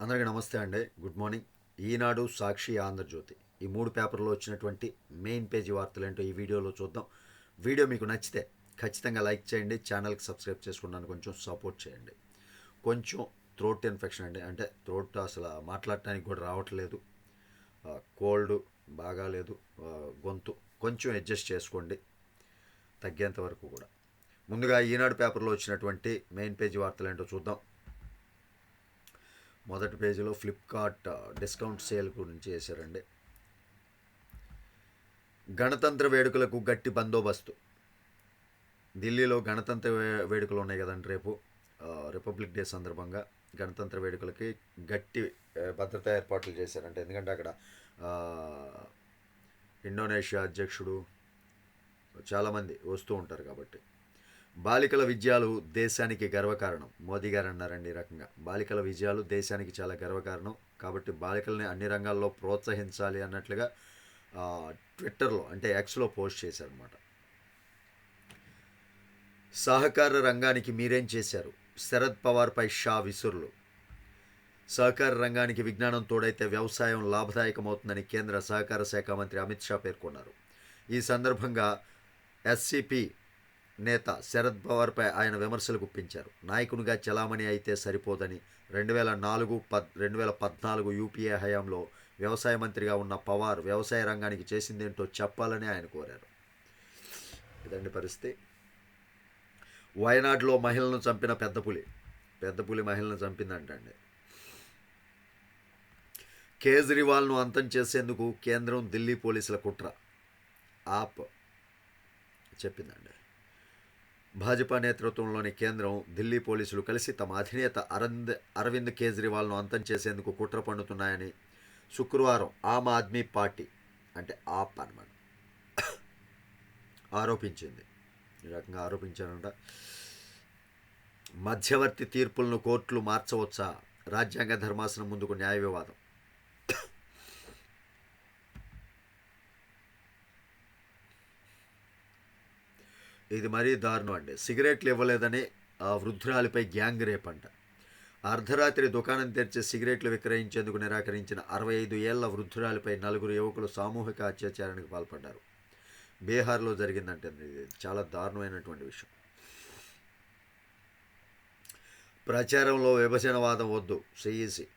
అందరికీ నమస్తే అండి. Good morning. ఈనాడు సాక్షి ఆంధ్రజ్యోతి. ఈ మూడు పేపర్లో వచ్చినటువంటి మెయిన్ పేజీ వార్తలు ఏంటో ఈ వీడియోలో చూద్దాం. వీడియో మీకు నచ్చితే ఖచ్చితంగా లైక్ చేయండి ఛానల్కి సబ్స్క్రైబ్ చేసుకున్నాను కొంచెం సపోర్ట్ చేయండి. కొంచెం థ్రోట్ ఇన్ఫెక్షన్ అండి. అంటే థ్రోట్ అసలు మాట్లాడటానికి కూడా రావట్లేదు. కోల్డ్ బాగాలేదు. గొంతు కొంచెం అడ్జస్ట్ చేసుకోండి. తగ్గేంత వరకు కూడా. ముందుగా ఈనాడు పేపర్లో వచ్చినటువంటి మెయిన్ పేజీ వార్తలు ఏంటో చూద్దాం. మొదటి పేజీలో ఫ్లిప్కార్ట్ డిస్కౌంట్ సేల్ గురించి చేశారండి. గణతంత్ర వేడుకలకు గట్టి బందోబస్తు. ఢిల్లీలో గణతంత్ర వేడుకలు ఉన్నాయి కదండి రేపు. Uh, రిపబ్లిక్ డే సందర్భంగా గణతంత్ర వేడుకలకి గట్టి uh, భద్రతా ఏర్పాట్లు చేశారంటే. ఎందుకంటే అక్కడ uh, ఇండోనేషియా అధ్యక్షుడు చాలామంది వస్తూ ఉంటారు కాబట్టి. బాలికల విజయాలు దేశానికి గర్వకారణం. మోదీ గారు అన్నారండి ఈ రకంగా. బాలికల విజయాలు దేశానికి చాలా గర్వకారణం. కాబట్టి బాలికల్ని అన్ని రంగాల్లో ప్రోత్సహించాలి అన్నట్లుగా ట్విట్టర్లో అంటే ఎక్స్లో పోస్ట్ చేశారనమాట సహకార రంగానికి మీరేం చేశారు? శరద్ పవార్పై షా విసురులు. సహకార రంగానికి విజ్ఞానం తోడైతే వ్యవసాయం లాభదాయకమవుతుందని కేంద్ర సహకార శాఖ మంత్రి అమిత్ షా పేర్కొన్నారు. ఈ సందర్భంగా ఎస్సిపి నేత శరద్ పవార్పై ఆయన విమర్శలు గుప్పించారు. నాయకునిగా చలామణి అయితే సరిపోదని రెండు వేల నాలుగు పద్ రెండు వేల పద్నాలుగు యూపీఏ హయాంలో వ్యవసాయ మంత్రిగా ఉన్న పవార్ వ్యవసాయ రంగానికి చేసిందేంటో చెప్పాలని ఆయన కోరారు. ఇదండి పరిస్థితి. వయనాడులో మహిళలను చంపిన పెద్దపులి పెద్దపులి మహిళను చంపిందంటండి. కేజ్రీవాల్ను అంతం చేసేందుకు కేంద్రం ఢిల్లీ పోలీసుల కుట్ర. ఆప్ చెప్పిందండి. భాజపా నేతృత్వంలోని కేంద్రం ఢిల్లీ పోలీసులు కలిసి తమ అధినేత అరవింద్ అరవింద్ కేజ్రీవాల్ను అంతం చేసేందుకు కుట్ర పన్నుతున్నాయని శుక్రవారం ఆమ్ ఆద్మీ పార్టీ అంటే ఆప్ అనమాట ఆరోపించింది. ఈ రకంగా ఆరోపించారంట. మధ్యవర్తి తీర్పులను కోర్టులు మార్చవచ్చా? రాజ్యాంగ ధర్మాసనం ముందుకు న్యాయ వివాదం. ఇది మరీ దారుణం అండి. సిగరెట్లు ఇవ్వలేదని ఆ వృద్ధురాలిపై గ్యాంగ్ రేప్ అంట. అర్ధరాత్రి దుకాణం తెరిచి సిగరెట్లు విక్రయించేందుకు నిరాకరించిన అరవై ఐదు ఏళ్ళ వృద్ధురాలిపై నలుగురు యువకులు సామూహిక అత్యాచారానికి పాల్పడ్డారు. బీహార్లో జరిగిందంటే ఇది చాలా దారుణమైనటువంటి విషయం. ప్రచారంలో విభజనవాదం వద్దు సిఈసి.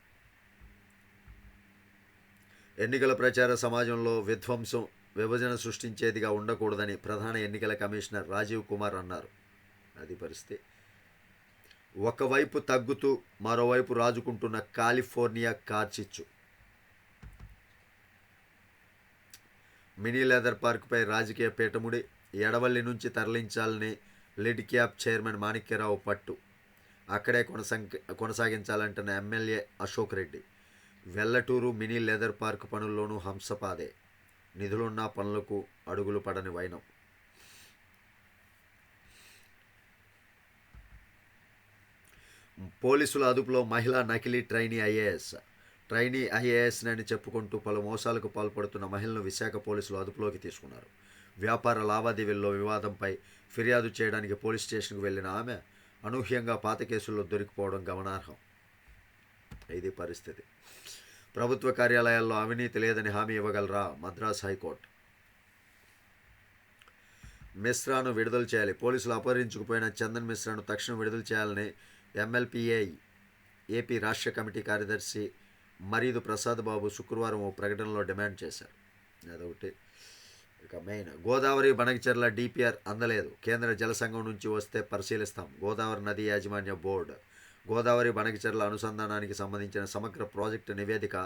ఎన్నికల ప్రచార సమాజంలో విధ్వంసం విభజన సృష్టించేదిగా ఉండకూడదని ప్రధాన ఎన్నికల కమిషనర్ రాజీవ్ కుమార్ అన్నారు. అది పరిస్థితి. ఒకవైపు తగ్గుతూ మరోవైపు రాజుకుంటున్న కాలిఫోర్నియా కార్చిచ్చు. మినీ లెదర్ పార్కుపై రాజకీయ పీఠముడి ఎడవల్లి నుంచి తరలించాలని లిడ్ క్యాప్ చైర్మన్ మాణిక్యరావు పట్టు. అక్కడే కొనసాగ కొనసాగించాలంటున్న MLA Ashok Reddy. Vellaturu mini leather park పనుల్లోనూ హంసపాదే. నిధులున్న పనులకు అడుగులు పడని వైనం. పోలీసుల అదుపులో మహిళా నకిలీ ట్రైనీ ఐఏఎస్. ట్రైనీ ఐఏఎస్ని అని చెప్పుకుంటూ పలు మోసాలకు పాల్పడుతున్న మహిళను విశాఖ పోలీసులు అదుపులోకి తీసుకున్నారు. వ్యాపార లావాదేవీల్లో వివాదంపై ఫిర్యాదు చేయడానికి పోలీస్ స్టేషన్కు వెళ్ళిన ఆమె అనూహ్యంగా పాత కేసుల్లో దొరికిపోవడం గమనార్హం. ఇది పరిస్థితి. ప్రభుత్వ కార్యాలయాల్లో అవినీతి లేదని హామీ ఇవ్వగలరా? మద్రాస్ హైకోర్టు. మిశ్రాను విడుదల చేయాలి. పోలీసులు అపహరించుకుపోయిన చందన్ మిశ్రాను తక్షణం విడుదల చేయాలని ఎమ్మెల్పీఏ ఏపీ రాష్ట్ర కమిటీ కార్యదర్శి మరీదు ప్రసాద్ బాబు శుక్రవారం ఓ ప్రకటనలో డిమాండ్ చేశారు. అదొకటి. ఇక మెయిన్. గోదావరి బనకచెర్ల డిపిఆర్ అందలేదు. కేంద్ర జల సంఘం నుంచి వస్తే పరిశీలిస్తాం. గోదావరి నది యాజమాన్య బోర్డు. గోదావరి బనకచెర్ల అనుసంధానానికి సంబంధించిన సమగ్ర ప్రాజెక్టు నివేదిక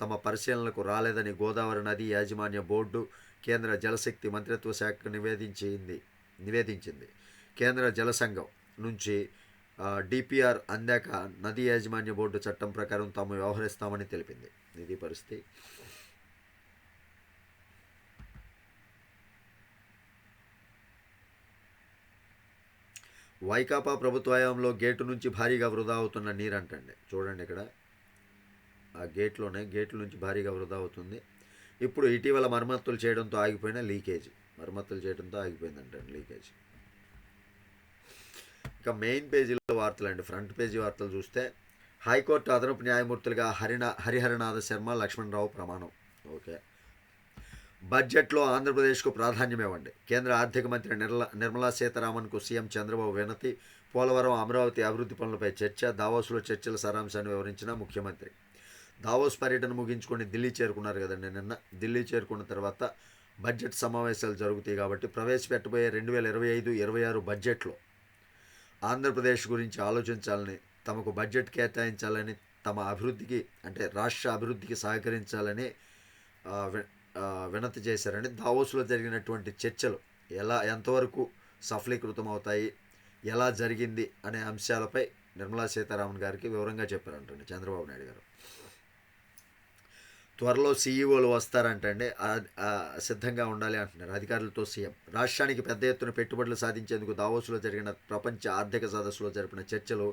తమ పరిశీలనకు రాలేదని గోదావరి నది యాజమాన్య బోర్డు కేంద్ర జలశక్తి మంత్రిత్వ శాఖ నివేదించింది నివేదించింది. కేంద్ర జల సంఘం నుంచి డిపిఆర్ అందాక నది యాజమాన్య బోర్డు చట్టం ప్రకారం తాము వ్యవహరిస్తామని తెలిపింది. ఇది పరిస్థితి. వైకాపా ప్రభుత్వాయంలో గేటు నుంచి భారీగా వృధా అవుతున్న నీరు అంటండి చూడండి ఇక్కడ. ఆ గేట్లోనే గేట్ల నుంచి భారీగా వృధా అవుతుంది. ఇప్పుడు ఇటీవల మరమ్మతులు చేయడంతో ఆగిపోయిన లీకేజ్. మరమ్మతులు చేయడంతో ఆగిపోయిందంటండి లీకేజ్. ఇక మెయిన్ పేజీలో వార్తలు అండి ఫ్రంట్ పేజీ వార్తలు చూస్తే హైకోర్టు అదనపు న్యాయమూర్తులుగా హరిన హరిహరనాథ శర్మ లక్ష్మణరావు ప్రమాణం. ఓకే. బడ్జెట్లో ఆంధ్రప్రదేశ్కు ప్రాధాన్యం ఇవ్వండి కేంద్ర ఆర్థిక మంత్రి నిర్మలా నిర్మలా సీతారామన్కు సీఎం చంద్రబాబు వినతి పోలవరం అమరావతి అభివృద్ధి పనులపై చర్చ దావోస్లో చర్చల సారాంశాన్ని వివరించిన ముఖ్యమంత్రి. దావోస్ పర్యటన ముగించుకొని ఢిల్లీ చేరుకున్నారు కదండి నిన్న. ఢిల్లీ చేరుకున్న తర్వాత బడ్జెట్ సమావేశాలు జరుగుతాయి కాబట్టి ప్రవేశపెట్టబోయే రెండు వేల ఇరవై ఐదు ఇరవై ఆరు బడ్జెట్లో ఆంధ్రప్రదేశ్ గురించి ఆలోచించాలని తమకు బడ్జెట్ కేటాయించాలని తమ అభివృద్ధికి అంటే రాష్ట్ర అభివృద్ధికి సహకరించాలని వినతి చేశారని దావోస్లో జరిగినటువంటి చర్చలు ఎలా ఎంతవరకు సఫలీకృతం అవుతాయి ఎలా జరిగింది అనే అంశాలపై నిర్మలా సీతారామన్ గారికి వివరంగా చెప్పారంటండి చంద్రబాబు నాయుడు గారు. త్వరలో సీఈఓలు వస్తారంటండి. సిద్ధంగా ఉండాలి అంటున్నారు అధికారులతో సీఎం. రాష్ట్రానికి పెద్ద ఎత్తున పెట్టుబడులు సాధించేందుకు దావోస్లో జరిగిన ప్రపంచ ఆర్థిక సదస్సులో జరిపిన చర్చలు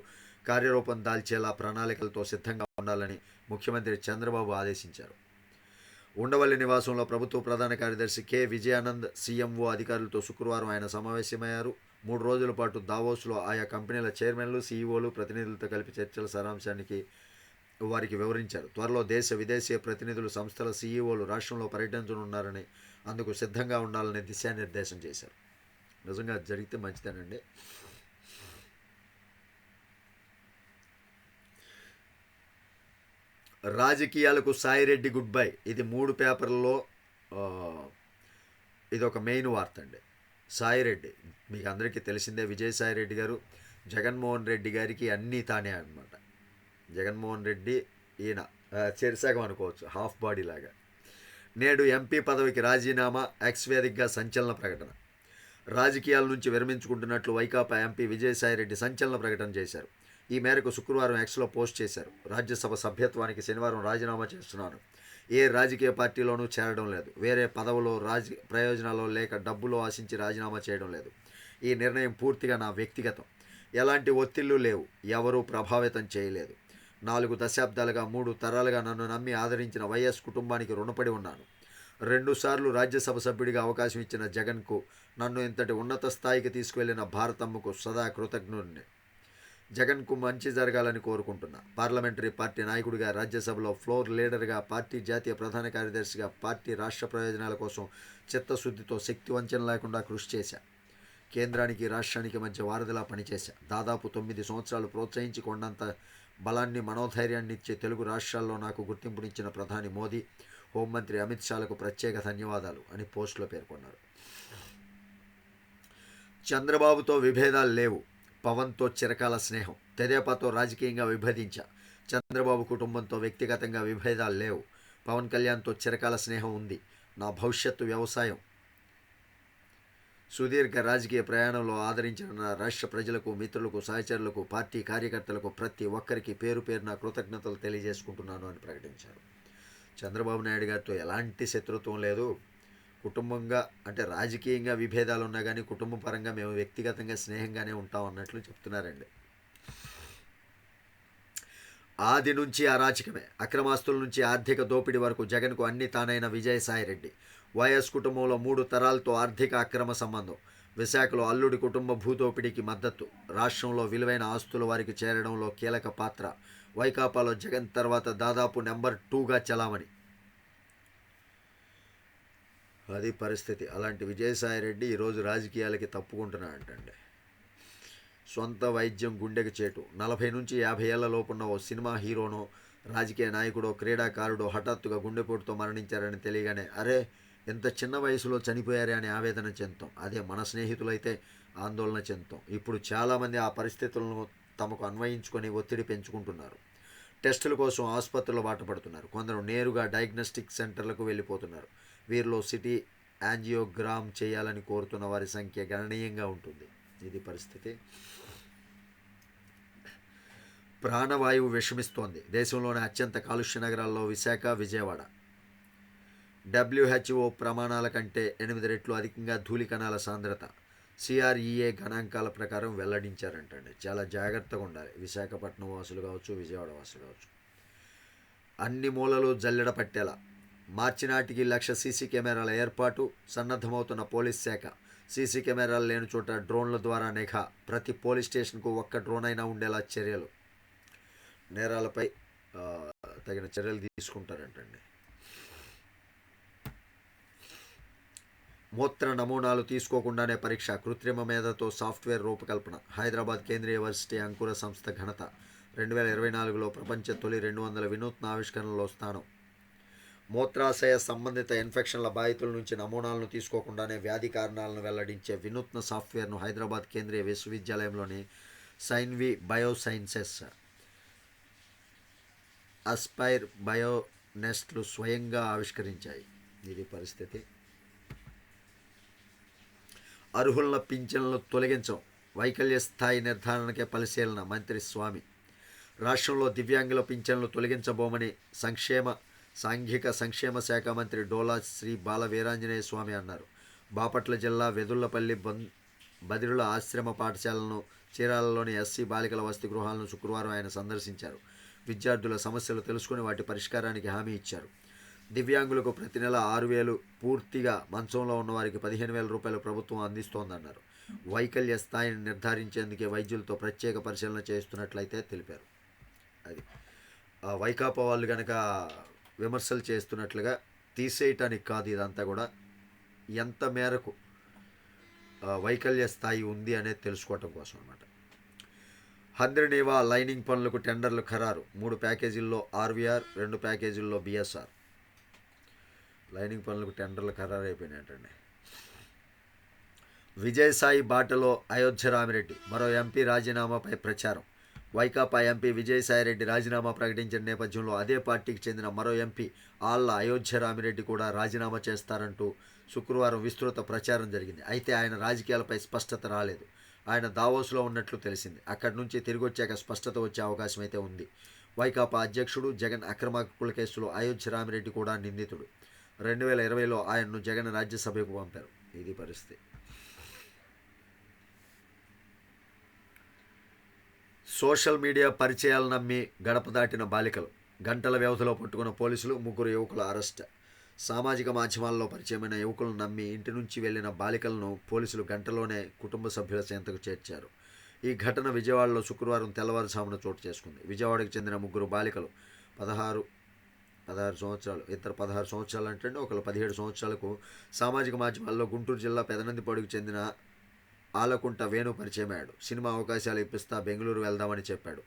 కార్యరూపం దాల్చేలా ప్రణాళికలతో సిద్ధంగా ఉండాలని ముఖ్యమంత్రి చంద్రబాబు ఆదేశించారు. ఉండవల్లి నివాసంలో ప్రభుత్వ ప్రధాన కార్యదర్శి కె. విజయానంద్ సీఎంఓ అధికారులతో శుక్రవారం ఆయన సమావేశమయ్యారు. మూడు రోజుల పాటు దావోస్లో ఆయా కంపెనీల చైర్మన్లు సీఈఓలు ప్రతినిధులతో కలిపి చర్చల సారాంశానికి వారికి వివరించారు. త్వరలో దేశ విదేశీయ ప్రతినిధులు సంస్థల సీఈఓలు రాష్ట్రంలో పర్యటించనున్నారని అందుకు సిద్ధంగా ఉండాలని దిశానిర్దేశం చేశారు. నిజంగా జరిగితే మంచిదేనండి. రాజకీయాలకు సాయిరెడ్డి గుడ్ బై. ఇది మూడు పేపర్లలో ఇది ఒక మెయిన్ వార్త అండి సాయిరెడ్డి మీకు అందరికీ తెలిసిందే విజయసాయిరెడ్డి గారు. జగన్మోహన్ రెడ్డి గారికి అన్నీ తానే అనమాట జగన్మోహన్ రెడ్డి ఈయన ఆ, చెరిసగం అనుకోవచ్చు హాఫ్ బాడీ లాగా. నేడు ఎంపీ పదవికి రాజీనామా ఎక్స్వేదిక్గా సంచలన ప్రకటన. రాజకీయాల నుంచి విరమించుకుంటున్నట్లు వైకాపా ఎంపీ విజయసాయిరెడ్డి సంచలన ప్రకటన చేశారు. ఈ మేరకు శుక్రవారం ఎక్స్లో పోస్ట్ చేశారు. రాజ్యసభ సభ్యత్వానికి శనివారం రాజీనామా చేస్తున్నాను ఏ రాజకీయ పార్టీలోనూ చేరడం లేదు. వేరే పదవులో రాజ ప్రయోజనాలు లేక డబ్బులో ఆశించి రాజీనామా చేయడం లేదు. ఈ నిర్ణయం పూర్తిగా నా వ్యక్తిగతం. ఎలాంటి ఒత్తిళ్ళు లేవు. ఎవరూ ప్రభావితం చేయలేదు. నాలుగు దశాబ్దాలుగా మూడు తరాలుగా నన్ను నమ్మి ఆదరించిన వైఎస్ కుటుంబానికి రుణపడి ఉన్నాను. రెండుసార్లు రాజ్యసభ సభ్యుడిగా అవకాశం ఇచ్చిన జగన్కు నన్ను ఇంతటి ఉన్నత స్థాయికి తీసుకువెళ్ళిన భారతమ్మకు సదా కృతజ్ఞుడిని. జగన్కు మంచి జరగాలని కోరుకుంటున్నా. పార్లమెంటరీ పార్టీ నాయకుడిగా రాజ్యసభలో ఫ్లోర్ లీడర్గా పార్టీ జాతీయ ప్రధాన కార్యదర్శిగా పార్టీ రాష్ట్ర ప్రయోజనాల కోసం చిత్తశుద్ధితో శక్తి వంచన లేకుండా కృషి చేశా. కేంద్రానికి రాష్ట్రానికి మధ్య వారధిలా పనిచేశా. దాదాపు తొమ్మిది సంవత్సరాలు ప్రోత్సహించి కొండంత బలాన్ని మనోధైర్యాన్ని ఇచ్చే తెలుగు రాష్ట్రాల్లో నాకు గుర్తింపునిచ్చిన ప్రధాని మోదీ హోంమంత్రి అమిత్ షాలకు ప్రత్యేక ధన్యవాదాలు అని పోస్టులో పేర్కొన్నారు. చంద్రబాబుతో విభేదాలు లేవు. పవన్తో చిరకాల స్నేహం. తెదేపాతో రాజకీయంగా విభేదించా. చంద్రబాబు కుటుంబంతో వ్యక్తిగతంగా విభేదాలు లేవు. పవన్ కళ్యాణ్తో చిరకాల స్నేహం ఉంది. నా భవిష్యత్తు వ్యవసాయం. సుదీర్ఘ రాజకీయ ప్రయాణంలో ఆదరించిన నా రాష్ట్ర ప్రజలకు మిత్రులకు సహచరులకు పార్టీ కార్యకర్తలకు ప్రతి ఒక్కరికి పేరు పేరున కృతజ్ఞతలు తెలియజేసుకుంటున్నాను అని ప్రకటించారు. చంద్రబాబు నాయుడు గారితో ఎలాంటి శత్రుత్వం లేదు. కుటుంబంగా అంటే రాజకీయంగా విభేదాలు ఉన్నా కానీ కుటుంబ పరంగా మేము వ్యక్తిగతంగా స్నేహంగానే ఉంటాం అన్నట్లు చెప్తున్నారండి. ఆది నుంచి అరాచకమే. అక్రమాస్తుల నుంచి ఆర్థిక దోపిడీ వరకు జగన్కు అన్ని తానైన విజయసాయిరెడ్డి. వైఎస్ కుటుంబంలో మూడు తరాలతో ఆర్థిక అక్రమ సంబంధం. విశాఖలో అల్లుడి కుటుంబ భూదోపిడీకి మద్దతు. రాష్ట్రంలో విలువైన ఆస్తుల వారికి చేరడంలో కీలక పాత్ర. వైకాపాలో జగన్ తర్వాత దాదాపు నెంబర్ టూగా చలామణి. అది పరిస్థితి. అలాంటి విజయసాయిరెడ్డి ఈరోజు రాజకీయాలకి తప్పుకుంటున్నాడంటండి. సొంత వైద్యం గుండెకి చేటు. నలభై నుంచి యాభై ఏళ్ళ లోపున్న ఓ సినిమా హీరోనో రాజకీయ నాయకుడో క్రీడాకారుడో హఠాత్తుగా గుండెపోటుతో మరణించారని తెలియగానే అరే ఎంత చిన్న వయసులో చనిపోయారే అని ఆవేదన చెందుతాం. అదే మన స్నేహితులైతే ఆందోళన చెందుతాం. ఇప్పుడు చాలామంది ఆ పరిస్థితులను తమకు అన్వయించుకొని ఒత్తిడి పెంచుకుంటున్నారు. టెస్టుల కోసం ఆసుపత్రుల బాట పడుతున్నారు. కొందరు నేరుగా డయాగ్నోస్టిక్ సెంటర్లకు వెళ్ళిపోతున్నారు. వీరిలో సిటీ యాంజియోగ్రామ్ చేయాలని కోరుతున్న వారి సంఖ్య గణనీయంగా ఉంటుంది. ఇది పరిస్థితి. ప్రాణవాయువు విషమిస్తోంది. దేశంలోని అత్యంత కాలుష్య నగరాల్లో విశాఖ విజయవాడ. డబ్ల్యూహెచ్ఓ ప్రమాణాల కంటే ఎనిమిది రెట్లు అధికంగా ధూళికణాల సాంద్రత. సిఆర్ఈఏ గణాంకాల ప్రకారం వెల్లడించారంటండి. చాలా జాగ్రత్తగా ఉండాలి. విశాఖపట్నం వాసులు కావచ్చు విజయవాడ వాసులు కావచ్చు. అన్ని మూలలు జల్లెడ పట్టేలా. మార్చి నాటికి లక్ష సీసీ కెమెరాల ఏర్పాటు సన్నద్ధమవుతున్న పోలీస్ శాఖ. సీసీ కెమెరాలు లేని చోట డ్రోన్ల ద్వారా నిఘా ప్రతి పోలీస్ స్టేషన్కు ఒక్క డ్రోన్ అయినా ఉండేలా చర్యలు. నేరాలపై తగిన చర్యలు తీసుకుంటారంటండి. మూత్ర నమూనాలు తీసుకోకుండానే పరీక్ష కృత్రిమ మేధతో సాఫ్ట్వేర్ రూపకల్పన హైదరాబాద్ కేంద్రీయ యూనివర్సిటీ అంకుర సంస్థ ఘనత. రెండు వేల ఇరవై నాలుగులో ప్రపంచ తొలి రెండు వందల వినూత్న ఆవిష్కరణలో స్థానం. మూత్రాశయ సంబంధిత ఇన్ఫెక్షన్ల బాధితుల నుంచి నమూనాలను తీసుకోకుండానే వ్యాధి కారణాలను వెల్లడించే వినూత్న సాఫ్ట్వేర్ను హైదరాబాద్ కేంద్రీయ విశ్వవిద్యాలయంలోని సైన్వి బయోసైన్సెస్ అస్పైర్ బయోనెస్ట్లు స్వయంగా ఆవిష్కరించాయి. ఇది పరిస్థితి. అర్హుల పింఛన్లు తొలగించం వైకల్య స్థాయి నిర్ధారణకే పరిశీలన మంత్రి స్వామి. రాష్ట్రంలో దివ్యాంగుల పింఛన్లు తొలగించబోమని సంక్షేమ సాంఘిక సంక్షేమ శాఖ మంత్రి డోలా శ్రీ బాల వీరాంజనేయ స్వామి అన్నారు. బాపట్ల జిల్లా వెదుళ్ళపల్లి బం బదిరుల ఆశ్రమ పాఠశాలను చీరాలలోని ఎస్సీ బాలికల వసతి గృహాలను శుక్రవారం ఆయన సందర్శించారు. విద్యార్థుల సమస్యలు తెలుసుకుని వాటి పరిష్కారానికి హామీ ఇచ్చారు. దివ్యాంగులకు ప్రతి నెల ఆరు వేలు పూర్తిగా మంచంలో ఉన్న వారికి పదిహేను వేల రూపాయలు ప్రభుత్వం అందిస్తోందన్నారు. వైకల్య స్థాయిని నిర్ధారించేందుకే వైద్యులతో ప్రత్యేక పరిశీలన చేస్తున్నట్లయితే తెలిపారు. అది. వైకాపా వాళ్ళు కనుక విమర్శలు చేస్తున్నట్లుగా తీసేయటానికి కాదు ఇదంతా కూడా. ఎంత మేరకు వైకల్య స్థాయి ఉంది అనేది తెలుసుకోవటం కోసం అనమాట హంద్రనీవా లైనింగ్ పనులకు టెండర్లు ఖరారు. మూడు ప్యాకేజీల్లో ఆర్వీఆర్ రెండు ప్యాకేజీల్లో బిఎస్ఆర్. లైనింగ్ పనులకు టెండర్లు ఖరారు అయిపోయినాయంటండి విజయసాయి బాటలో అయోధ్య రామిరెడ్డి మరో ఎంపీ రాజీనామాపై ప్రచారం. వైకాపా ఎంపీ విజయసాయిరెడ్డి రాజీనామా ప్రకటించిన నేపథ్యంలో అదే పార్టీకి చెందిన మరో ఎంపీ ఆళ్ళ అయోధ్య రామిరెడ్డి కూడా రాజీనామా చేస్తారంటూ శుక్రవారం విస్తృత ప్రచారం జరిగింది. అయితే ఆయన రాజకీయాలపై స్పష్టత రాలేదు. ఆయన దావోస్లో ఉన్నట్లు తెలిసింది. అక్కడి నుంచి తిరిగి వచ్చాక స్పష్టత వచ్చే అవకాశం అయితే ఉంది. వైకాపా అధ్యక్షుడు జగన్ అక్రమార్కుల కేసులో అయోధ్య రామిరెడ్డి కూడా నిందితుడు. రెండు వేల ఇరవైలో ఆయన్ను జగన్ రాజ్యసభకు పంపారు. ఇది పరిస్థితి. సోషల్ మీడియా పరిచయాలు నమ్మి గడప దాటిన బాలికలు. గంటల వ్యవధిలో పట్టుకున్న పోలీసులు ముగ్గురు యువకుల అరెస్ట్. సామాజిక మాధ్యమాల్లో పరిచయమైన యువకులను నమ్మి ఇంటి నుంచి వెళ్ళిన బాలికలను పోలీసులు గంటలోనే కుటుంబ సభ్యుల చెంతకు చేర్చారు. ఈ ఘటన విజయవాడలో శుక్రవారం తెల్లవారుజామున చోటు చేసుకుంది. విజయవాడకు చెందిన ముగ్గురు బాలికలు పదహారు పదహారు సంవత్సరాలు ఇద్దరు పదహారు సంవత్సరాలు అంటే ఒకరు పదిహేడు సంవత్సరాలకు సామాజిక మాధ్యమాల్లో గుంటూరు జిల్లా పెదనందిపాడుకు చెందిన ఆలకుంట వేణు పరిచయమయ్యాడు. సినిమా అవకాశాలు ఇప్పిస్తా బెంగళూరు వెళ్దామని చెప్పాడు.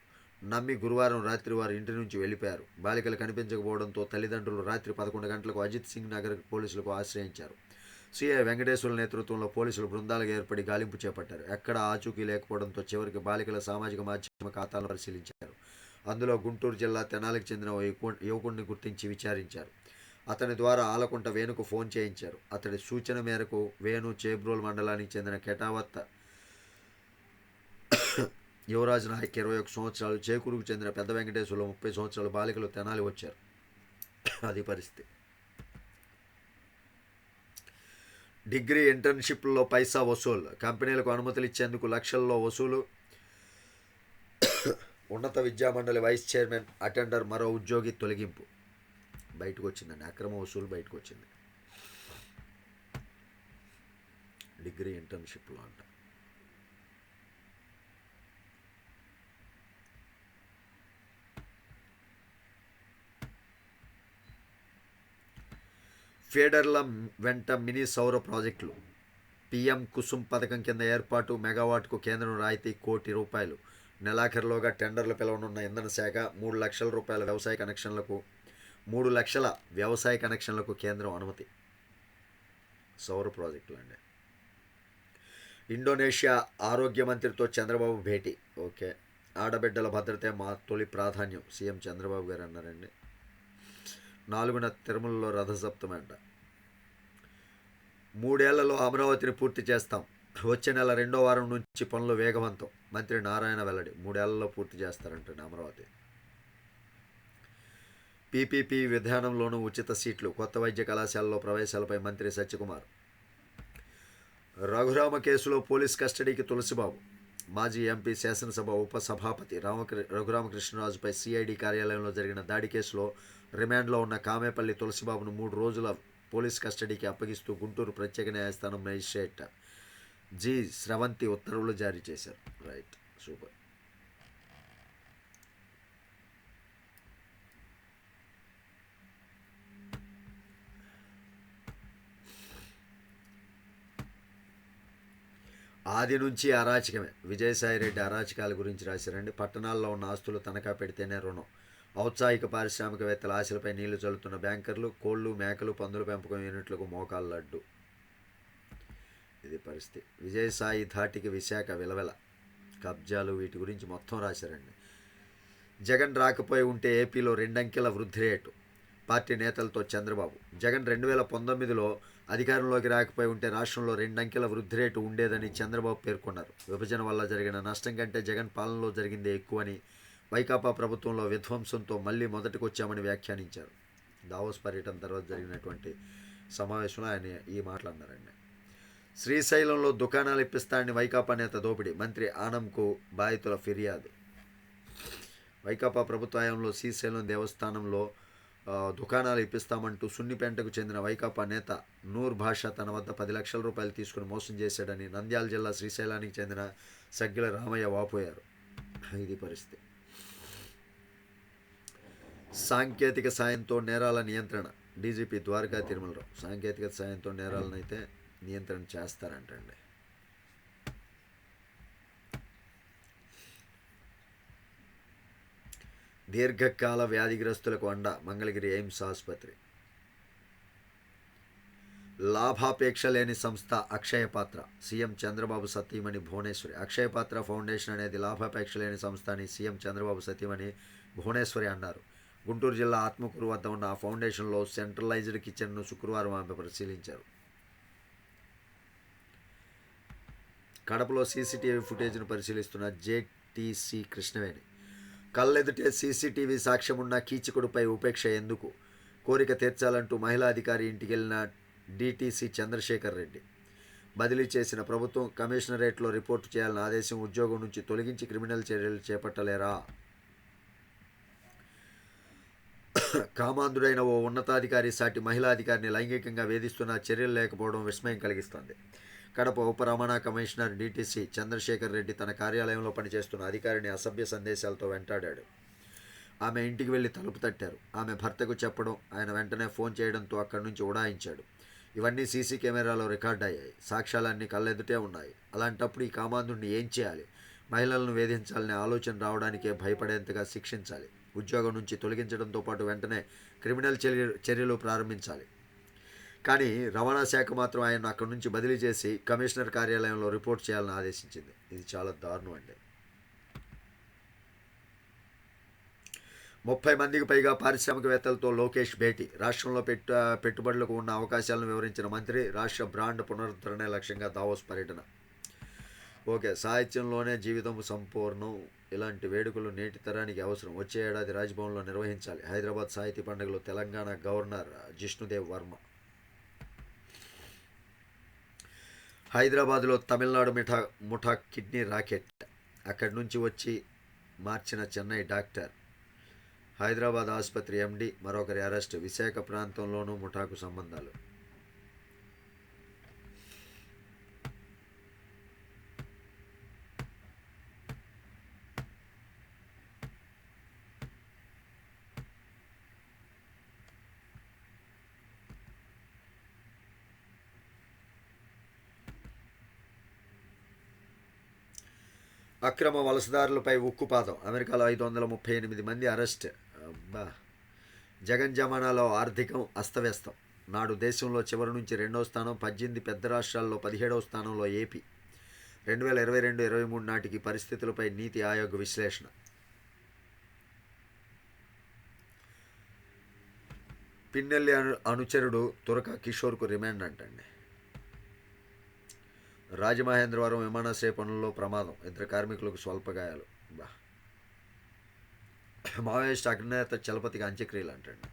నమ్మి గురువారం రాత్రి వారు ఇంటి నుంచి వెళ్ళిపోయారు. బాలికలు కనిపించకపోవడంతో తల్లిదండ్రులు రాత్రి పదకొండు గంటలకు అజిత్ సింగ్ నగర్ పోలీసులకు ఆశ్రయించారు. సిఐ వెంకటేశ్వర నేతృత్వంలో పోలీసులు బృందాలుగా ఏర్పడి గాలింపు చేపట్టారు. ఎక్కడ ఆచూకీ లేకపోవడంతో చివరికి బాలికల సామాజిక మాధ్యమ ఖాతాలను పరిశీలించారు. అందులో గుంటూరు జిల్లా తెనాలికి చెందిన ఓ యువకు- యువకుడిని గుర్తించి విచారించారు. అతని ద్వారా ఆలకుంట వేణుకు ఫోన్ చేయించారు. అతడి సూచన మేరకు వేణు చేబ్రోల్ మండలానికి చెందిన కెటావత్త యువరాజ్ నాయక్ ఇరవై ఒక సంవత్సరాలు చేకూరుకు చెందిన పెద్ద వెంకటేశ్వరలో ముప్పై సంవత్సరాలు బాలికలు తెనాలి వచ్చారు. అది పరిస్థితి. డిగ్రీ ఇంటర్న్షిప్లో పైసా వసూలు. కంపెనీలకు అనుమతులు ఇచ్చేందుకు లక్షల్లో వసూలు. ఉన్నత విద్యామండలి వైస్ చైర్మన్ అటెండర్ మరో ఉద్యోగి తొలగింపు. బయటకు వచ్చిందండి అక్రమ వసూలు బయటకు వచ్చింది డిగ్రీ ఇంటర్న్షిప్లో అంట. ఫేడర్ల వెంట మినీ సౌర ప్రాజెక్టులు. పిఎం కుసుమ్ పథకం కింద ఏర్పాటు మెగావాట్కు కేంద్రం రాయితీ కోటి రూపాయలు. నెలాఖరులోగా టెండర్లు పిలవనున్న ఇంధన శాఖ మూడు లక్షల రూపాయల వ్యవసాయ కనెక్షన్లకు మూడు లక్షల వ్యవసాయ కనెక్షన్లకు కేంద్రం అనుమతి. సౌర ప్రాజెక్టులు అండి. ఇండోనేషియా ఆరోగ్య మంత్రితో చంద్రబాబు భేటీ. ఓకే. ఆడబిడ్డల భద్రతే మా తొలి ప్రాధాన్యం సీఎం చంద్రబాబు గారు అన్నారండి. నాలుగున తిరుమలలో రథసప్తమి అంట. మూడేళ్ళలో అమరావతిని పూర్తి చేస్తాం. వచ్చే నెల రెండో వారం నుంచి పనులు వేగవంతం. మంత్రి నారాయణ వెల్లడి మూడేళ్ళలో పూర్తి చేస్తారంటండి అమరావతి. పీపీపీ విధానంలోనూ ఉచిత సీట్లు కొత్త వైద్య కళాశాలలో ప్రవేశాలపై మంత్రి సత్యకుమార్. రఘురామ కేసులో పోలీస్ కస్టడీకి తులసిబాబు. మాజీ ఎంపీ శాసనసభ ఉప సభాపతి రామకృ రఘురామకృష్ణరాజుపై సిఐడి కార్యాలయంలో జరిగిన దాడి కేసులో రిమాండ్లో ఉన్న కామేపల్లి తులసిబాబును మూడు రోజుల పోలీస్ కస్టడీకి అప్పగిస్తూ గుంటూరు ప్రత్యేక న్యాయస్థానం మేజిస్ట్రేట్ జి. స్రవంతి ఉత్తర్వులు జారీ చేశారు. రైట్. సూపర్. ఆది నుంచి అరాచకమే. విజయసాయిరెడ్డి అరాచకాల గురించి రాశారండి. పట్టణాల్లో ఉన్న ఆస్తులు తనఖా పెడితేనే రుణం. ఔత్సాహిక పారిశ్రామికవేత్తల ఆశలపై నీళ్ళు చల్లుతున్న బ్యాంకర్లు కోళ్ళు మేకలు పందుల పెంపకం యూనిట్లకు మోకాళ్ళడ్డు ఇది పరిస్థితి. విజయసాయి ధాటికి విశాఖ విలవెల. కబ్జాలు వీటి గురించి మొత్తం రాశారండి. జగన్ రాకపోయి ఉంటే ఏపీలో రెండంకెల వృద్ధి రేటు. పార్టీ నేతలతో చంద్రబాబు. జగన్ రెండు వేల పంతొమ్మిదిలో అధికారంలోకి రాకపోయి ఉంటే రాష్ట్రంలో రెండంకెల వృద్ధి రేటు ఉండేదని చంద్రబాబు పేర్కొన్నారు. విభజన వల్ల జరిగిన నష్టం కంటే జగన్ పాలనలో జరిగిందే ఎక్కువని వైకాపా ప్రభుత్వంలో విధ్వంసంతో మళ్ళీ మొదటికొచ్చామని వ్యాఖ్యానించారు. దావోస్ పర్యటన తర్వాత జరిగినటువంటి సమావేశంలో ఆయన ఈ మాటలు అన్నారండి శ్రీశైలంలో దుకాణాలు ఇప్పిస్తానని వైకాపా నేత దోపిడీ మంత్రి ఆనంకు బాధితుల ఫిర్యాదు. వైకాపా ప్రభుత్వ హయాంలో శ్రీశైలం దేవస్థానంలో దుకాణాలు ఇప్పిస్తామంటూ సున్నిపేంటకు చెందిన వైకాపా నేత నూర్ భాషా తన వద్ద పది లక్షల రూపాయలు తీసుకుని మోసం చేశాడని నంద్యాల జిల్లా శ్రీశైలానికి చెందిన సగ్గిల రామయ్య వాపోయారు. ఇది పరిస్థితి. సాంకేతిక సాయంతో నేరాల నియంత్రణ. డీజీపీ ద్వారకా తిరుమలరావు సాంకేతిక సాయంతో నేరాలను అయితే నియంత్రణ చేస్తారంటండి. దీర్ఘకాల వ్యాధిగ్రస్తులకు అండ. మంగళగిరి ఎయిమ్స్ ఆసుపత్రి. లాభాపేక్ష లేని సంస్థ అక్షయపాత్ర సీఎం చంద్రబాబు సతీమణి భువనేశ్వరి. అక్షయపాత్ర ఫౌండేషన్ అనేది లాభాపేక్ష లేని సంస్థ అని సీఎం చంద్రబాబు సతీమణి భువనేశ్వరి అన్నారు. గుంటూరు జిల్లా ఆత్మకూరు వద్ద ఉన్న ఆ ఫౌండేషన్లో సెంట్రలైజ్డ్ కిచెన్ను శుక్రవారం ఆమె పరిశీలించారు. కడపలో సీసీటీవీ ఫుటేజ్ను పరిశీలిస్తున్న జేటీసీ కృష్ణవేణి. కళ్ళెదుటే సీసీటీవీ సాక్ష్యం ఉన్న కీచకుడిపై ఉపేక్ష ఎందుకు? కోరిక తీర్చాలంటూ మహిళా అధికారి ఇంటికి వెళ్ళిన డీటీసీ చంద్రశేఖర్ రెడ్డి. బదిలీ చేసిన ప్రభుత్వం కమిషనరేట్లో రిపోర్టు చేయాలని ఆదేశం ఉద్యోగం నుంచి తొలగించి క్రిమినల్ చర్యలు చేపట్టలేరా? కామాంధుడైన ఓ ఉన్నతాధికారి సాటి మహిళా అధికారిని లైంగికంగా వేధిస్తున్న చర్యలు లేకపోవడం విస్మయం కలిగిస్తోంది. కడప ఉప రవాణా కమిషనర్ డిటిసి చంద్రశేఖర్ రెడ్డి తన కార్యాలయంలో పనిచేస్తున్న అధికారిని అసభ్య సందేశాలతో వెంటాడాడు. ఆమె ఇంటికి వెళ్ళి తలుపు తట్టారు. ఆమె భర్తకు చెప్పడం ఆయన వెంటనే ఫోన్ చేయడంతో అక్కడి నుంచి ఉడాయించాడు. ఇవన్నీ సీసీ కెమెరాలో రికార్డ్ అయ్యాయి సాక్ష్యాలన్నీ కళ్ళెదుటే ఉన్నాయి. అలాంటప్పుడు ఈ కామాంధుడిని ఏం చేయాలి? మహిళలను వేధించాలనే ఆలోచన రావడానికే భయపడేంతగా శిక్షించాలి. ఉద్యోగం నుంచి తొలగించడంతో పాటు వెంటనే క్రిమినల్ చర్య చర్యలు ప్రారంభించాలి. కానీ రవాణా శాఖ మాత్రం ఆయన అక్కడి నుంచి బదిలీ చేసి కమిషనర్ కార్యాలయంలో రిపోర్ట్ చేయాలని ఆదేశించింది. ఇది చాలా దారుణం అండి. ముప్పై మందికి పైగా పారిశ్రామికవేత్తలతో లోకేష్ భేటీ. రాష్ట్రంలో పెట్ట పెట్టుబడులకు ఉన్న అవకాశాలను వివరించిన మంత్రి రాష్ట్ర బ్రాండ్ పునరుద్ధరణే లక్ష్యంగా దావోస్ పర్యటన. ఓకే సాహిత్యంలోనే జీవితం సంపూర్ణం. ఇలాంటి వేడుకలు నేటి తరానికి అవసరం. వచ్చే ఏడాది రాజ్భవన్లో నిర్వహించాలి. హైదరాబాద్ సాహితీ పండుగలో తెలంగాణ గవర్నర్ జిష్ణుదేవ్ వర్మ. హైదరాబాద్లో తమిళనాడు మిఠా ముఠా కిడ్నీ రాకెట్. అక్కడి నుంచి వచ్చి మార్చిన చెన్నై డాక్టర్. హైదరాబాద్ ఆసుపత్రి ఎండి మరొకరి అరెస్టు. విశాఖ ప్రాంతంలోనూ ముఠాకు సంబంధాలు. అక్రమ వలసదారులపై ఉక్కుపాదం. అమెరికాలో ఐదు వందల ముప్పై ఎనిమిది మంది అరెస్ట్. జగన్ జమానాలో ఆర్థికం అస్తవ్యస్తం. నాడు దేశంలో చివరి నుంచి రెండవ స్థానం పద్దెనిమిది పెద్ద రాష్ట్రాల్లో పదిహేడవ స్థానంలో ఏపీ. రెండు వేల ఇరవై రెండు ఇరవై మూడు నాటికి పరిస్థితులపై నీతి ఆయోగ్ విశ్లేషణ. పిన్నెల్లి అను అనుచరుడు తురక కిషోర్కు రిమాండ్ అంటండి. రాజమహేంద్రవరం విమానాశ్రయ పనుల్లో ప్రమాదం. ఇద్దరు కార్మికులకు స్వల్ప గాయాలు. బా. మావోయిస్ట్ అగ్నేత చలపతికి అంత్యక్రియలు అంటండి.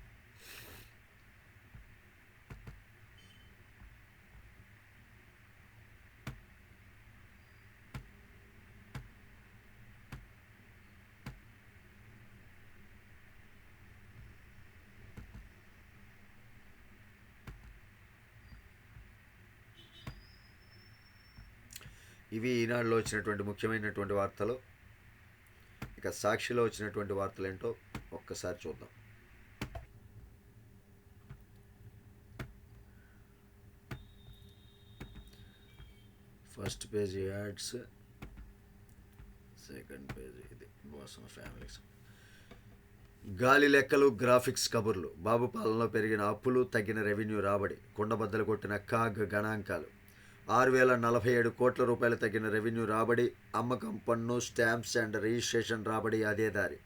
ఇవి ఈనాడులో వచ్చినటువంటి ముఖ్యమైనటువంటి వార్తలు. ఇక సాక్షిలో వచ్చినటువంటి వార్తలు ఏంటో ఒక్కసారి చూద్దాం. First page ads second page ఇది. మోసం ఫ్యామిలీస్. గాలి లెక్కలు గ్రాఫిక్స్ కబుర్లు. బాబు పాలనలో పెరిగిన అప్పులు తగ్గిన రెవెన్యూ రాబడి. కుండబద్దలు కొట్టిన కాగ్ గణాంకాలు. ఆరు వేల నలభై ఏడు కోట్ల రూపాయలు తగ్గిన రెవెన్యూ రాబడి అమ్మకం పన్ను స్టాంప్స్ అండ్ రిజిస్ట్రేషన్ రాబడి అదే దారి.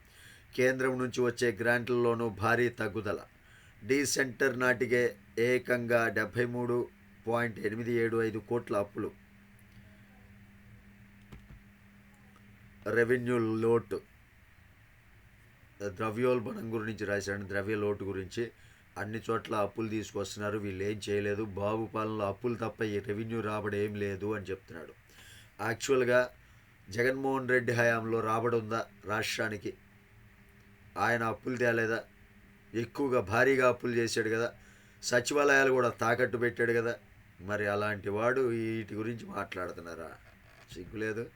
కేంద్రం నుంచి వచ్చే గ్రాంట్లలోనూ భారీ తగ్గుదల. డీ సెంటర్ నాటికే ఏకంగా డెబ్భై మూడు పాయింట్ ఎనిమిది ఏడు ఐదు కోట్ల అప్పులు. రెవెన్యూ లోటు. ద్రవ్యోల్బణం గురించి రాశాడు. ద్రవ్య లోటు గురించి అన్ని చోట్ల అప్పులు తీసుకొస్తున్నారు. వీళ్ళు ఏం చేయలేదు. బాబు పాలనలో అప్పులు తప్ప ఈ రెవెన్యూ రాబడి ఏం లేదు అని చెప్తున్నాడు. యాక్చువల్గా జగన్మోహన్ రెడ్డి హయాంలో రాబడి ఉందా రాష్ట్రానికి? ఆయన అప్పులు తేలేదా? ఎక్కువగా భారీగా అప్పులు చేశాడు కదా. సచివాలయాలు కూడా తాకట్టు పెట్టాడు కదా. మరి అలాంటి వాడు వీటి గురించి మాట్లాడుతున్నారా? సిగ్గులేదు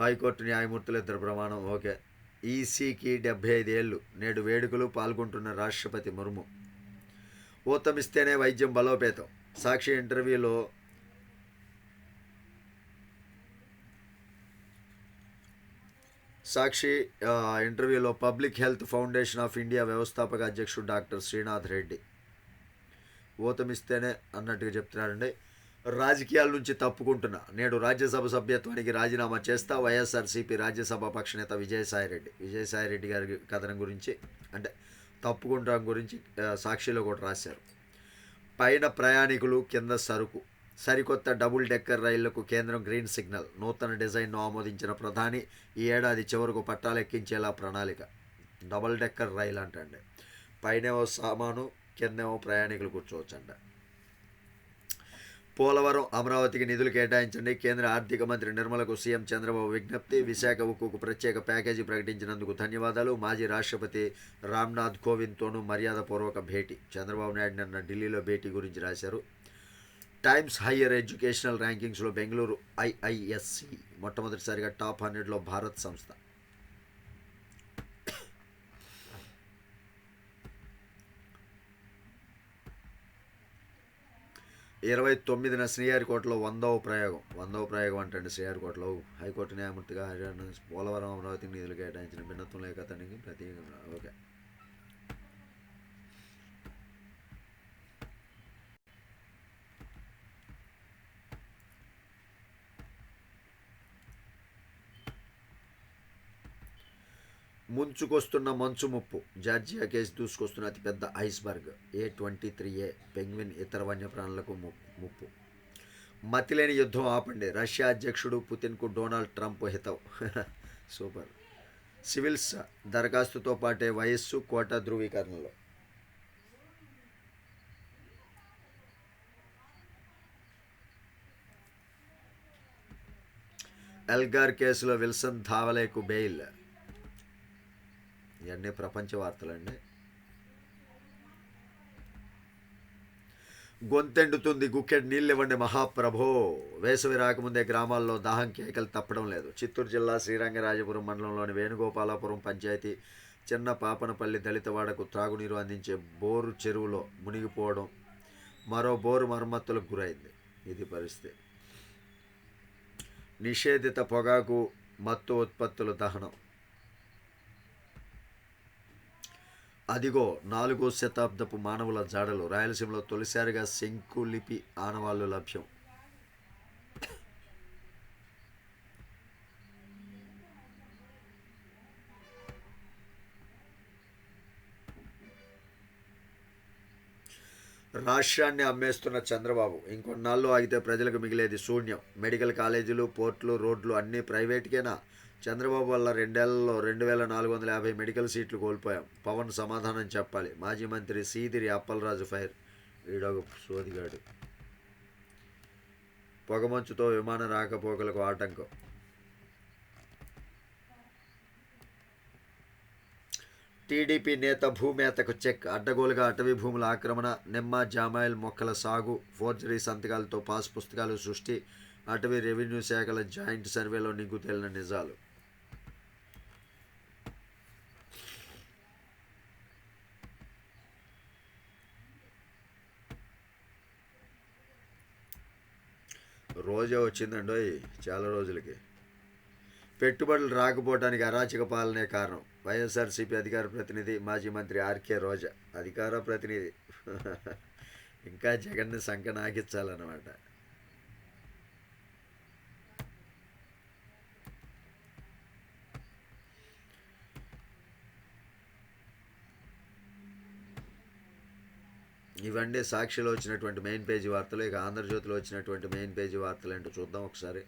హైకోర్టు న్యాయమూర్తులు ఇద్దరు ప్రమాణం. ఓకే. ఈసీకి డెబ్బై ఐదేళ్ళు నేడు వేడుకలు పాల్గొంటున్న రాష్ట్రపతి ముర్ము. ఊతమిస్తేనే వైద్యం బలోపేతం. సాక్షి ఇంటర్వ్యూలో సాక్షి ఇంటర్వ్యూలో public health foundation of India వ్యవస్థాపక అధ్యక్షుడు డాక్టర్ శ్రీనాథ్ రెడ్డి. ఊతమిస్తేనే అన్నట్టుగా చెప్తున్నారండి. రాజకీయాల నుంచి తప్పుకుంటున్నా. నేడు రాజ్యసభ సభ్యత్వానికి రాజీనామా చేస్తా వైఎస్ఆర్సీపీ రాజ్యసభ పక్షనేత విజయసాయిరెడ్డి. విజయసాయిరెడ్డి గారి కథనం గురించి అంటే తప్పుకుంటాం గురించి సాక్షిలో కూడా రాశారు. పైన ప్రయాణికులు కింద సరుకు. సరికొత్త డబుల్ డెక్కర్ రైళ్ళకు కేంద్రం గ్రీన్ సిగ్నల్. నూతన డిజైన్ను ఆమోదించిన ప్రధాని ఈ ఏడాది చివరకు పట్టాలెక్కించేలా ప్రణాళిక. డబుల్ డెక్కర్ రైలు అంటండి పైనేమో సామాను కిందేమో ప్రయాణికులు కూర్చోవచ్చంట. పోలవరం అమరావతికి నిధులు కేటాయించండి. కేంద్ర ఆర్థిక మంత్రి నిర్మలకు సీఎం చంద్రబాబు విజ్ఞప్తి. విశాఖ ఉక్కుకు ప్రత్యేక ప్యాకేజీ ప్రకటించినందుకు ధన్యవాదాలు. మాజీ రాష్ట్రపతి రామ్నాథ్ కోవింద్తోనూ మర్యాదపూర్వక భేటీ. చంద్రబాబు నాయుడు నిన్న ఢిల్లీలో భేటీ గురించి రాశారు. టైమ్స్ హయ్యర్ ఎడ్యుకేషనల్ ర్యాంకింగ్స్లో బెంగళూరు ఐఐఎస్సి మొట్టమొదటిసారిగా టాప్ హండ్రెడ్లో భారత్ సంస్థ. ఇరవై తొమ్మిదిన శ్రీహరికోటలో వందవ ప్రయోగం. వందవ ప్రయోగం అంటండి శ్రీహరికోటలో హైకోర్టు న్యాయమూర్తిగా హర్యానా పోలవరం అమరావతికి నిధులు కేటాయించిన భిన్నత్వం లేక అతనికి ప్రత్యేకంగా ఓకే. ముంచుకొస్తున్న మంచు ముప్పు. జార్జియా కేసు దూసుకొస్తున్న అతిపెద్ద iceberg. A twenty three A penguin ఇతర వన్యప్రాణులకు ముప్పు. మతిలేని యుద్ధం ఆపండి. రష్యా అధ్యక్షుడు పుతిన్కు డొనాల్డ్ ట్రంప్ హితవ్. సూపర్. సివిల్స్ దరఖాస్తుతో పాటే వయస్సు కోటా ధృవీకరణలో. ఎల్గార్ కేసులో విల్సన్ ధావలేకు బెయిల్. ఇవన్నీ ప్రపంచ వార్తలండి. గొంతెండుతుంది గుక్కెడ్ నీళ్ళివ్వండి మహాప్రభో. వేసవి రాకముందే గ్రామాల్లో దాహం కేకలు తప్పడం లేదు. చిత్తూరు జిల్లా శ్రీరంగరాజపురం మండలంలోని వేణుగోపాలపురం పంచాయతీ చిన్న పాపనపల్లి దళితవాడకు త్రాగునీరు అందించే బోరు చెరువులో మునిగిపోవడం మరో బోరు మరమ్మతులకు గురైంది. ఇది పరిస్థితి. నిషేధిత పొగాకు మత్తు ఉత్పత్తుల దహనం. అదిగో నాలుగో శతాబ్దపు మానవుల జాడలు రాయలసీమలో తొలిసారిగా శంకులిపి ఆనవాళ్ళు లభ్యం. రాష్ట్రాన్ని అమ్మేస్తున్న చంద్రబాబు ఇంకొన్నాళ్ళు ఆగితే ప్రజలకు మిగిలేది శూన్యం. మెడికల్ కాలేజీలు పోర్ట్లు రోడ్లు అన్నీ ప్రైవేట్కేనా? చంద్రబాబు వల్ల రెండేళ్ళలో రెండు వేల నాలుగు వందల యాభై మెడికల్ సీట్లు కోల్పోయాం. పవన్ సమాధానం చెప్పాలి. మాజీ మంత్రి సీదిరి అప్పలరాజు ఫైర్ వీడొక సోదిగాడు. పొగమంచుతో విమాన రాకపోకలకు ఆటంకం. టీడీపీ నేత భూమేతకు చెక్ అడ్డగోలుగా అటవీ భూముల ఆక్రమణ నిమ్మ జామాయిల్ మొక్కల సాగు ఫోర్జరీ సంతకాలతో పాస్ పుస్తకాలు సృష్టి అటవీ రెవెన్యూ శాఖల జాయింట్ సర్వేలో నిగ్గు తేలిన నిజాలు. రోజే వచ్చిందండి చాలా రోజులకి. పెట్టుబడులు రాకపోవడానికి అరాచక పాలనే కారణం. వైఎస్ఆర్సీపీ అధికార ప్రతినిధి మాజీ మంత్రి ఆర్కే రోజా అధికార ప్రతినిధి. ఇంకా జగన్ని సంక ఇవన్నీ సాక్షిలో వచ్చినటువంటి మెయిన్ పేజీ వార్తలు ఇక ఆంధ్రజ్యోతిలో వచ్చినటువంటి మెయిన్ పేజీ వార్తలు ఏంటో చూద్దాం ఒకసారి.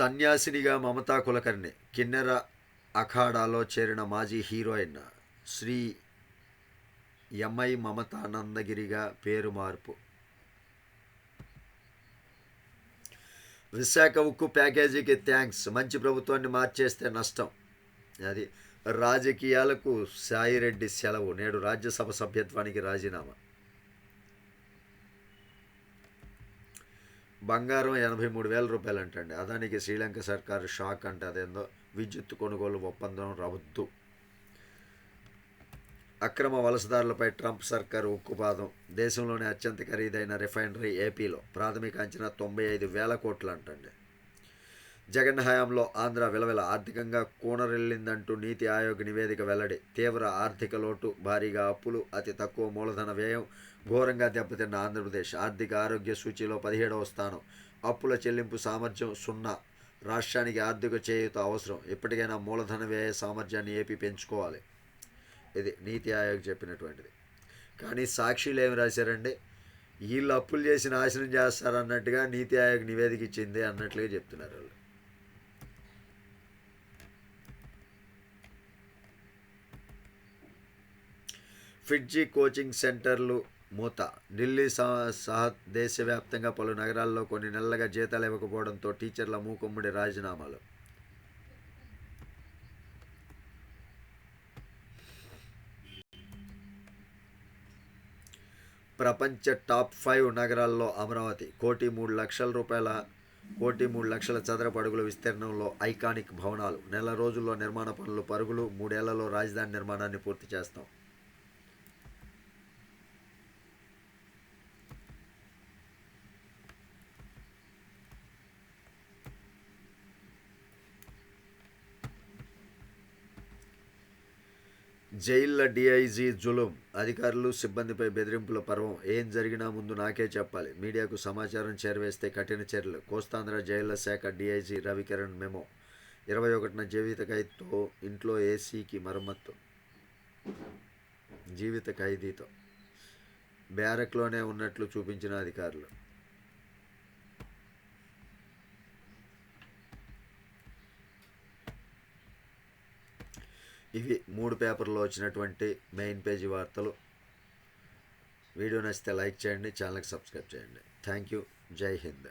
సన్యాసినిగా మమతా కులకర్ణి కిన్నెర అఖాడాలో చేరిన మాజీ హీరోయిన్ శ్రీ ఎంఐ మమతానందగిరిగా పేరు మార్పు. విశాఖ ఉక్కు ప్యాకేజీకి థ్యాంక్స్. మంచి ప్రభుత్వాన్ని మార్చేస్తే నష్టం. అది రాజకీయాలకు సాయిరెడ్డి సెలవు. నేడు రాజ్యసభ సభ్యత్వానికి రాజీనామా. బంగారం ఎనభై మూడు వేల రూపాయలు అంటండి అదానికి శ్రీలంక సర్కారు షాక్ అంటే అదేందో విద్యుత్ కొనుగోలు ఒప్పందం రవద్దు అక్రమ వలసదారులపై ట్రంప్ సర్కారు ఉక్కుపాదం. దేశంలోనే అత్యంత ఖరీదైన రిఫైనరీ ఏపీలో ప్రాథమిక అంచనా తొంభై ఐదు వేల కోట్లు అంటండి జగన్ హయాంలో ఆంధ్ర విలవిల ఆర్థికంగా కూనరెల్లిందంటూ నీతి ఆయోగ్ నివేదిక వెల్లడి. తీవ్ర ఆర్థిక లోటు భారీగా అప్పులు అతి తక్కువ మూలధన వ్యయం ఘోరంగా దెబ్బతిన్న ఆంధ్రప్రదేశ్ ఆర్థిక ఆరోగ్య సూచీలో పదిహేడవ స్థానం. అప్పుల చెల్లింపు సామర్థ్యం సున్నా. రాష్ట్రానికి ఆర్థిక చేయూత అవసరం. ఇప్పటికైనా మూలధన వ్యయ సామర్థ్యాన్ని ఏపీ పెంచుకోవాలి. ఇది నీతి ఆయోగ్ చెప్పినటువంటిది. కానీ సాక్షులు ఏమి రాశారండి? వీళ్ళు అప్పులు చేసి నాశనం చేస్తారన్నట్టుగా నీతి ఆయోగ్ నివేదిక ఇచ్చింది అన్నట్లుగా చెప్తున్నారు వాళ్ళు. ఫిడ్జీ కోచింగ్ సెంటర్లు మూత. ఢిల్లీ సహా సహ దేశవ్యాప్తంగా పలు నగరాల్లో కొన్ని నెలలుగా జీతాలు ఇవ్వకపోవడంతో టీచర్ల మూకుమ్మడి రాజీనామాలు. ప్రపంచ టాప్ ఫైవ్ నగరాల్లో అమరావతి. కోటి మూడు లక్షల రూపాయల కోటి మూడు లక్షల చదరపు అడుగుల విస్తీర్ణంలో ఐకానిక్ భవనాలు. నెల రోజుల్లో నిర్మాణ పనులు పరుగులు మూడేళ్ళలో రాజధాని నిర్మాణాన్ని పూర్తి చేస్తాం. జైళ్ళ డిఐజీ జులుం అధికారులు సిబ్బందిపై బెదిరింపుల పర్వం ఏం జరిగినా ముందు నాకే చెప్పాలి. మీడియాకు సమాచారం చేరవేస్తే కఠిన చర్యలు. కోస్తాంధ్ర జైళ్ళ శాఖ డిఐజీ రవికిరణ్ మెమో. ఇరవై ఒకటిన జీవిత ఖైదీతో ఇంట్లో ఏసీకి మరమ్మత్తు. జీవిత ఖైదీతో. బ్యారక్లోనే ఉన్నట్లు చూపించిన అధికారులు. ఇవి మూడు పేపర్లో వచ్చినటువంటి మెయిన్ పేజీ వార్తలు. వీడియో నచ్చితే లైక్ చేయండి ఛానల్కి సబ్స్క్రైబ్ చేయండి. Thank you. జై హింద్.